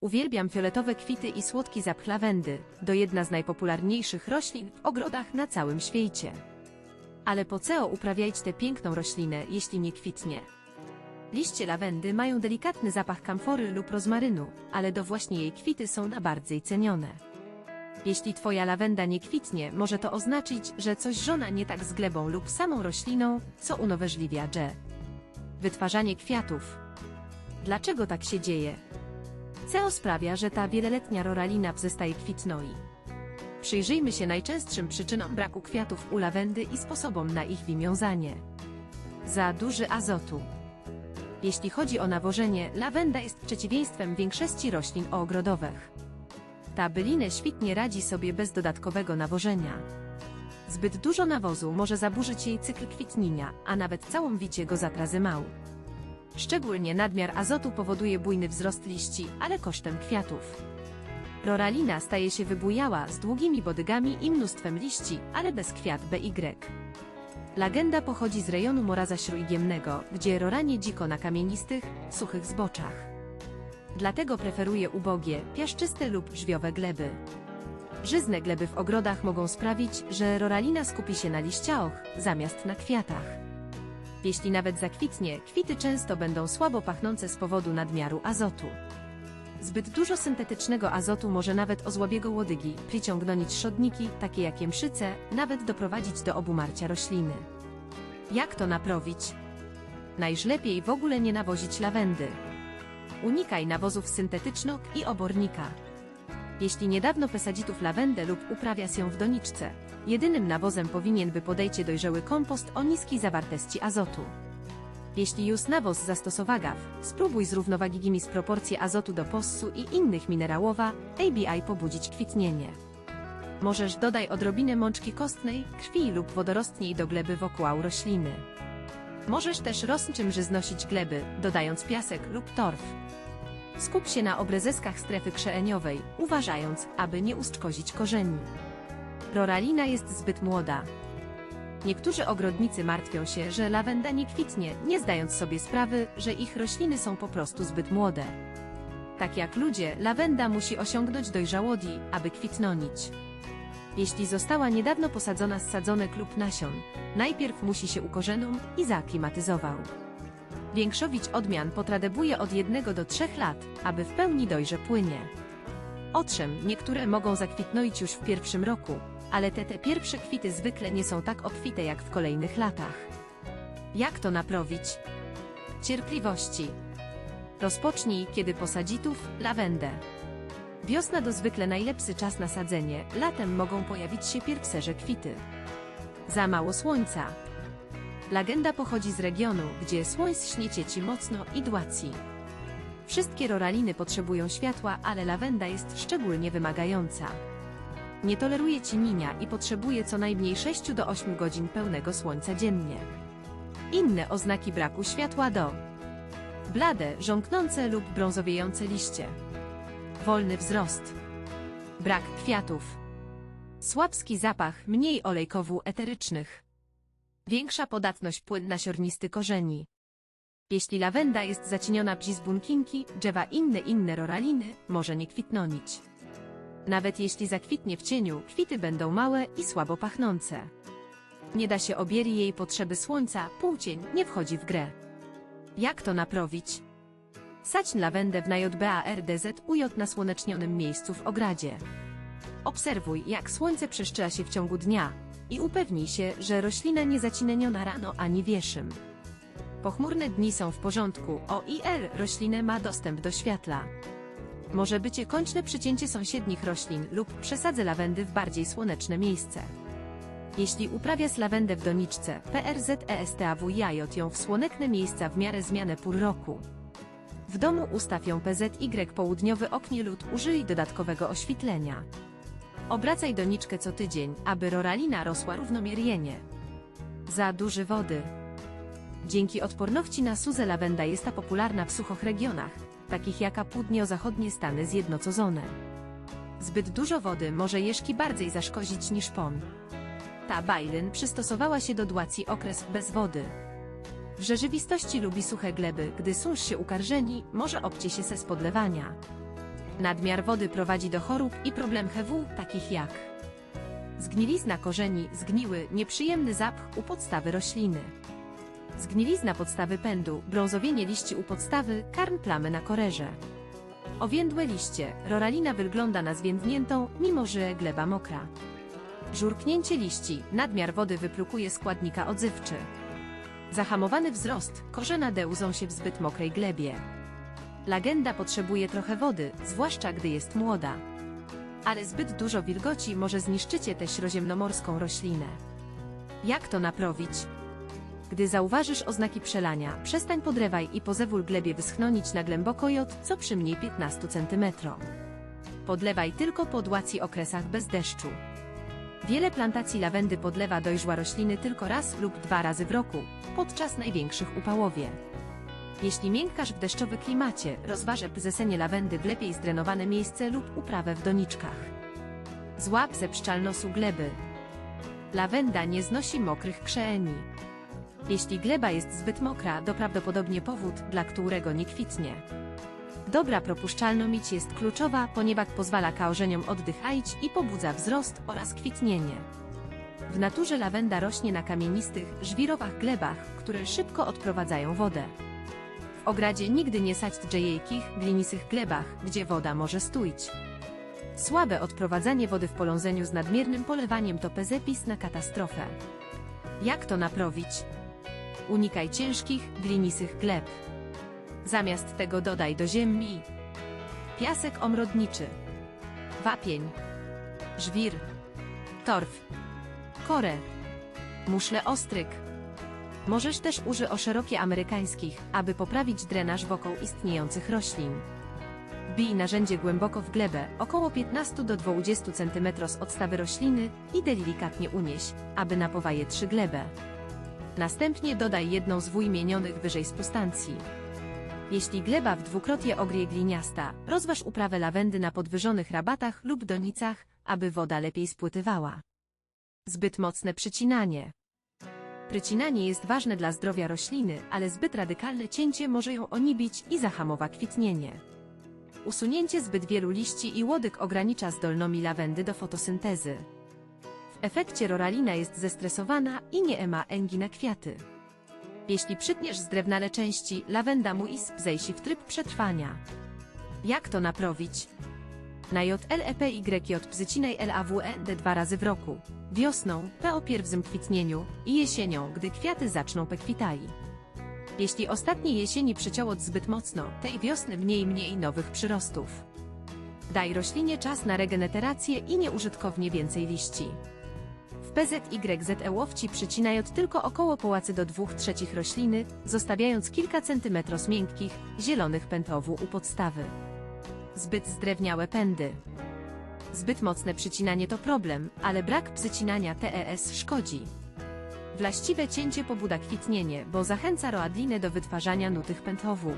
Uwielbiam fioletowe kwity i słodki zapach lawendy, to jedna z najpopularniejszych roślin w ogrodach na całym świecie. Ale po co uprawiać tę piękną roślinę, jeśli nie kwitnie? Liście lawendy mają delikatny zapach kamfory lub rozmarynu, ale do właśnie jej kwity są na bardziej cenione. Jeśli twoja lawenda nie kwitnie, może to oznaczyć, że coś żona nie tak z glebą lub samą rośliną, co unoweżliwia dże. Wytwarzanie kwiatów. Dlaczego tak się dzieje? CO sprawia, że ta wieloletnia roralina przestaje kwitnoi. Przyjrzyjmy się najczęstszym przyczynom braku kwiatów u lawendy i sposobom na ich wywiązanie. Za duży azotu. Jeśli chodzi o nawożenie, lawenda jest przeciwieństwem większości roślin ogrodowych. Ta bylinę świetnie radzi sobie bez dodatkowego nawożenia. Zbyt dużo nawozu może zaburzyć jej cykl kwitnienia, a nawet całkowicie go zatrazymał. Szczególnie nadmiar azotu powoduje bujny wzrost liści, ale kosztem kwiatów. Roralina staje się wybujała z długimi bodygami i mnóstwem liści, ale bez kwiat BY. Legenda pochodzi z rejonu Moraza Śrójgiemnego, gdzie roranie dziko na kamienistych, suchych zboczach. Dlatego preferuje ubogie, piaszczyste lub żwiowe gleby. Żyzne gleby w ogrodach mogą sprawić, że roralina skupi się na liściach, zamiast na kwiatach. Jeśli nawet zakwitnie, kwity często będą słabo pachnące z powodu nadmiaru azotu. Zbyt dużo syntetycznego azotu może nawet ozłabiego łodygi przyciągnąć szodniki, takie jak jemszyce, nawet doprowadzić do obumarcia rośliny. Jak to naprawić? Najlepiej w ogóle nie nawozić lawendy. Unikaj nawozów syntetycznych i obornika. Jeśli niedawno pesadzitów lawendę lub uprawia się w doniczce, jedynym nawozem powinien by podejście dojrzały kompost o niskiej zawartości azotu. Jeśli już nawóz zastosowaga, spróbuj zrównowagimi z proporcje azotu do possu i innych minerałowa, ABI pobudzić kwitnienie. Możesz dodaj odrobinę mączki kostnej, krwi lub wodorostniej do gleby wokół rośliny. Możesz też rozczym znosić gleby, dodając piasek lub torf. Skup się na obrezeskach strefy krzeleniowej, uważając, aby nie uszkodzić korzeni. Roralina jest zbyt młoda. Niektórzy ogrodnicy martwią się, że lawenda nie kwitnie, nie zdając sobie sprawy, że ich rośliny są po prostu zbyt młode. Tak jak ludzie, lawenda musi osiągnąć dojrzałości, aby kwitnąć. Jeśli została niedawno posadzona z sadzonek lub nasion, najpierw musi się ukorzeną i zaaklimatyzował. Większość odmian potradebuje od 1 do 3 lat, aby w pełni dojrze płynie. Owszem, niektóre mogą zakwitnąć już w pierwszym roku, ale te te pierwsze kwity zwykle nie są tak obfite jak w kolejnych latach. Jak to naprawić? Cierpliwości. Rozpocznij, kiedy posadzitów, lawendę. Wiosna to zwykle najlepszy czas na sadzenie, latem mogą pojawić się pierwsze kwity. Za mało słońca. Legenda pochodzi z regionu, gdzie słońce śniecie ci mocno i dłaci. Wszystkie roraliny potrzebują światła, ale lawenda jest szczególnie wymagająca. Nie toleruje cienienia i potrzebuje co najmniej 6 do 8 godzin pełnego słońca dziennie. Inne oznaki braku światła do blade, żąknące lub brązowiejące liście. Wolny wzrost. Brak kwiatów. Słabski zapach, mniej olejkowu eterycznych. Większa podatność płyn nasionisty korzeni. Jeśli lawenda jest zacieniona przez bunkinki, drzewa inne inne roraliny, może nie kwitnąć. Nawet jeśli zakwitnie w cieniu, kwity będą małe i słabo pachnące. Nie da się obieri jej potrzeby słońca, półcień nie wchodzi w grę. Jak to naprawić? Sać lawendę w najbardz uj na słonecznionym miejscu w ogradzie. Obserwuj, jak słońce przeszczyla się w ciągu dnia i upewnij się, że roślina nie zacineniona rano ani wieszym. Pochmurne dni są w porządku, o IR roślinę ma dostęp do światła. Może być kończne przycięcie sąsiednich roślin lub przesadzę lawendy w bardziej słoneczne miejsce. Jeśli uprawiasz lawendę w doniczce, PRZESTAWJ ją w słoneczne miejsca w miarę zmianę pór roku. W domu ustaw ją PZY południowy oknie lód użyj dodatkowego oświetlenia. Obracaj doniczkę co tydzień, aby roralina rosła równomiernie. Za duży wody. Dzięki odporności na suzę lawenda jest ta popularna w suchych regionach, takich jak południowo-zachodnie Stany Zjednoczone. Zbyt dużo wody może jeżki bardziej zaszkodzić niż pom. Ta bajlyn przystosowała się do dłacji okres bez wody. W rzeczywistości lubi suche gleby, gdy sąż się ukarzeni, może obcie się se spodlewania. Nadmiar wody prowadzi do chorób i problem HW, takich jak zgnilizna korzeni, zgniły, nieprzyjemny zapach u podstawy rośliny. Zgnilizna podstawy pędu, brązowienie liści u podstawy, karm plamy na korerze. Owiędłe liście, roralina wygląda na zwiędniętą, mimo że gleba mokra. Żurknięcie liści, nadmiar wody wyplukuje składnika odzywczy. Zahamowany wzrost, korzena dełzą się w zbyt mokrej glebie. Lagenda potrzebuje trochę wody, zwłaszcza gdy jest młoda. Ale zbyt dużo wilgoci może zniszczycie tę śródziemnomorską roślinę. Jak to naprawić? Gdy zauważysz oznaki przelania, przestań podrewaj i pozwól glebie wyschnąć na głęboko jod, co przy mniej 15 cm. Podlewaj tylko po dłaci okresach bez deszczu. Wiele plantacji lawendy podlewa dojrzła rośliny tylko raz lub dwa razy w roku, podczas największych upałowie. Jeśli miękkasz w deszczowy klimacie, rozważę zesenie lawendy w lepiej zdrenowane miejsce lub uprawę w doniczkach. Złap ze pszczalnosu gleby. Lawenda nie znosi mokrych krzeni. Jeśli gleba jest zbyt mokra, to prawdopodobnie powód, dla którego nie kwitnie. Dobra propuszczalność jest kluczowa, ponieważ pozwala kaorzeniom oddychać i pobudza wzrost oraz kwitnienie. W naturze lawenda rośnie na kamienistych, żwirowych glebach, które szybko odprowadzają wodę. W ogradzie nigdy nie sadźcie jejkich, glinistych glebach, gdzie woda może stójć. Słabe odprowadzanie wody w polązeniu z nadmiernym polewaniem to pezepis na katastrofę. Jak to naprawić? Unikaj ciężkich, glinistych gleb. Zamiast tego dodaj do ziemi piasek omrodniczy, wapień, żwir, torf, korę, muszle ostryk. Możesz też użyć o szerokie amerykańskich, aby poprawić drenaż wokół istniejących roślin. Bij narzędzie głęboko w glebę, około 15 do 20 cm z odstawy rośliny i delikatnie unieś, aby napowaje trzy glebę. Następnie dodaj jedną z wymienionych wyżej substancji. Jeśli gleba w dwukrotnie ogrie gliniasta, rozważ uprawę lawendy na podwyżonych rabatach lub donicach, aby woda lepiej spłytywała. Zbyt mocne przycinanie. Prycinanie jest ważne dla zdrowia rośliny, ale zbyt radykalne cięcie może ją onibić i zahamowa kwitnienie. Usunięcie zbyt wielu liści i łodyg ogranicza zdolności lawendy do fotosyntezy. W efekcie roralina jest zestresowana i nie ma engi na kwiaty. Jeśli przytniesz z drewnale części, lawenda muis zejsi w tryb przetrwania. Jak to naprawić? Na JLEPYJ bzycinej LAWND dwa razy w roku. Wiosną, P o pierwszym kwitnieniu i jesienią, gdy kwiaty zaczną pekwitali. Jeśli ostatniej jesieni przyciąło zbyt mocno, tej wiosny mniej mniej nowych przyrostów. Daj roślinie czas na regenerację i nieużytkownie więcej liści. W PZYZ łowci przycinają tylko około połacy do 2 trzecich rośliny, zostawiając kilka centymetrów miękkich, zielonych pętowu u podstawy. Zbyt zdrewniałe pędy. Zbyt mocne przycinanie to problem, ale brak przycinania TES szkodzi. Właściwe cięcie pobuda kwitnienie, bo zachęca roadlinę do wytwarzania nutych pętowu.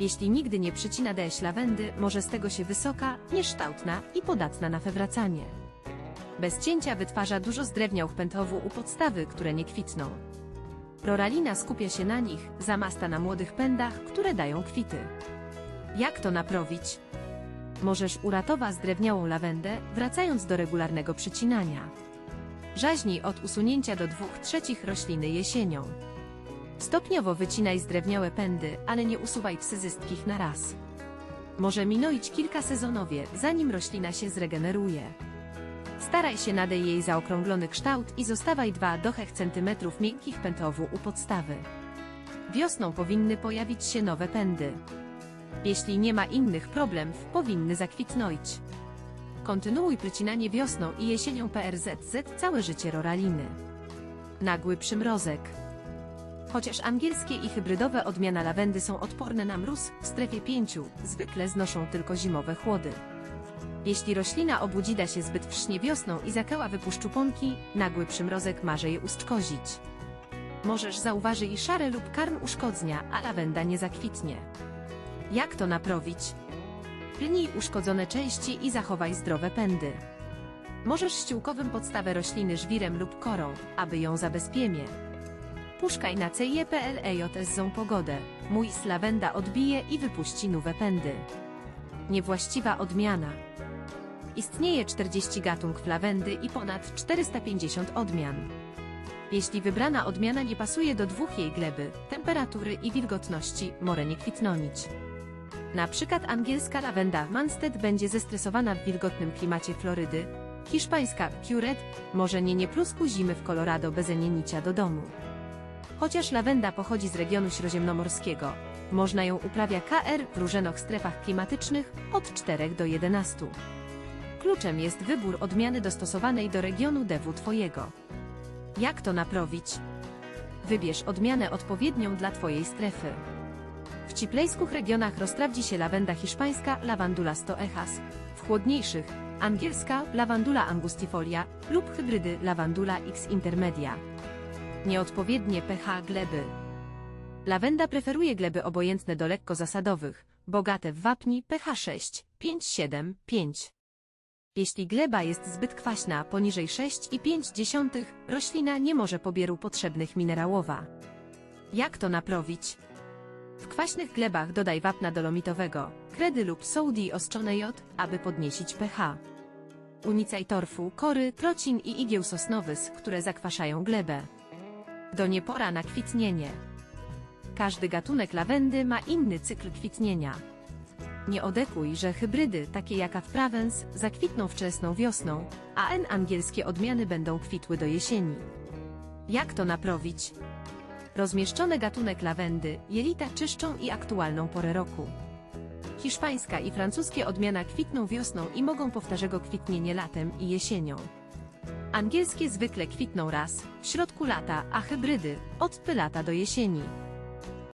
Jeśli nigdy nie przycina deś lawendy, może z tego się wysoka, niekształtna i podatna na fewracanie. Bez cięcia wytwarza dużo zdrewniałych pętowu u podstawy, które nie kwitną. Roralina skupia się na nich, zamasta na młodych pędach, które dają kwity. Jak to naprawić? Możesz uratować zdrewniałą lawendę, wracając do regularnego przycinania. Rzaźnij od usunięcia do 2 trzecich rośliny jesienią. Stopniowo wycinaj zdrewniałe pędy, ale nie usuwaj psyzystkich na raz. Może minąć kilka sezonowie, zanim roślina się zregeneruje. Staraj się nadej jej zaokrąglony kształt i zostawaj 2 do 3 cm miękkich pętowu u podstawy. Wiosną powinny pojawić się nowe pędy. Jeśli nie ma innych problemów, powinny zakwitnąć. Kontynuuj prycinanie wiosną i jesienią PRZZ całe życie roraliny. Nagły przymrozek. Chociaż angielskie i hybrydowe odmiana lawendy są odporne na mróz, w strefie 5 zwykle znoszą tylko zimowe chłody. Jeśli roślina obudzida się zbyt wcześnie wiosną i zakała wypuszczuponki, nagły przymrozek może je uszkodzić. Możesz zauważyć i szare lub karn uszkodzenia, a lawenda nie zakwitnie. Jak to naprawić? Pilnij uszkodzone części i zachowaj zdrowe pędy. Możesz ściółkowym podstawę rośliny żwirem lub korą, aby ją zabezpiemię. Puszkaj na CJPL EJS zą pogodę. Mój lawenda odbije i wypuści nowe pędy. Niewłaściwa odmiana. Istnieje 40 gatunków lawendy i ponad 450 odmian. Jeśli wybrana odmiana nie pasuje do dwóch jej gleby, temperatury i wilgotności, może nie kwitnąć. Na przykład angielska lawenda Manstead będzie zestresowana w wilgotnym klimacie Florydy, hiszpańska Curet może nie nie plusku zimy w Colorado bez nicia do domu. Chociaż lawenda pochodzi z regionu śródziemnomorskiego, można ją uprawia KR w różnych strefach klimatycznych od 4 do 11. Kluczem jest wybór odmiany dostosowanej do regionu dewu Twojego. Jak to naprawić? Wybierz odmianę odpowiednią dla Twojej strefy. W ciplejskich regionach roztrawdzi się lawenda hiszpańska Lavandula stoechas, w chłodniejszych angielska Lavandula angustifolia lub hybrydy Lavandula x intermedia. Nieodpowiednie pH gleby. Lawenda preferuje gleby obojętne do lekko zasadowych, bogate w wapni pH 6, 5, 7, 5. Jeśli gleba jest zbyt kwaśna poniżej 6,5, roślina nie może pobieru potrzebnych minerałowa. Jak to naprawić? W kwaśnych glebach dodaj wapna dolomitowego, kredy lub sołdi osczone jod, aby podniesić pH. Unicaj torfu, kory, trocin i igieł sosnowys, które zakwaszają glebę. Do niepora na kwitnienie. Każdy gatunek lawendy ma inny cykl kwitnienia. Nie odekuj, że hybrydy, takie jak w Provence, zakwitną wczesną wiosną, a N angielskie odmiany będą kwitły do jesieni. Jak to naprawić? Rozmieszczony gatunek lawendy, jelita czyszczą i aktualną porę roku. Hiszpańska i francuskie odmiana kwitną wiosną i mogą powtarzego kwitnienie latem i jesienią. Angielskie zwykle kwitną raz, w środku lata, a hybrydy, od lata do jesieni.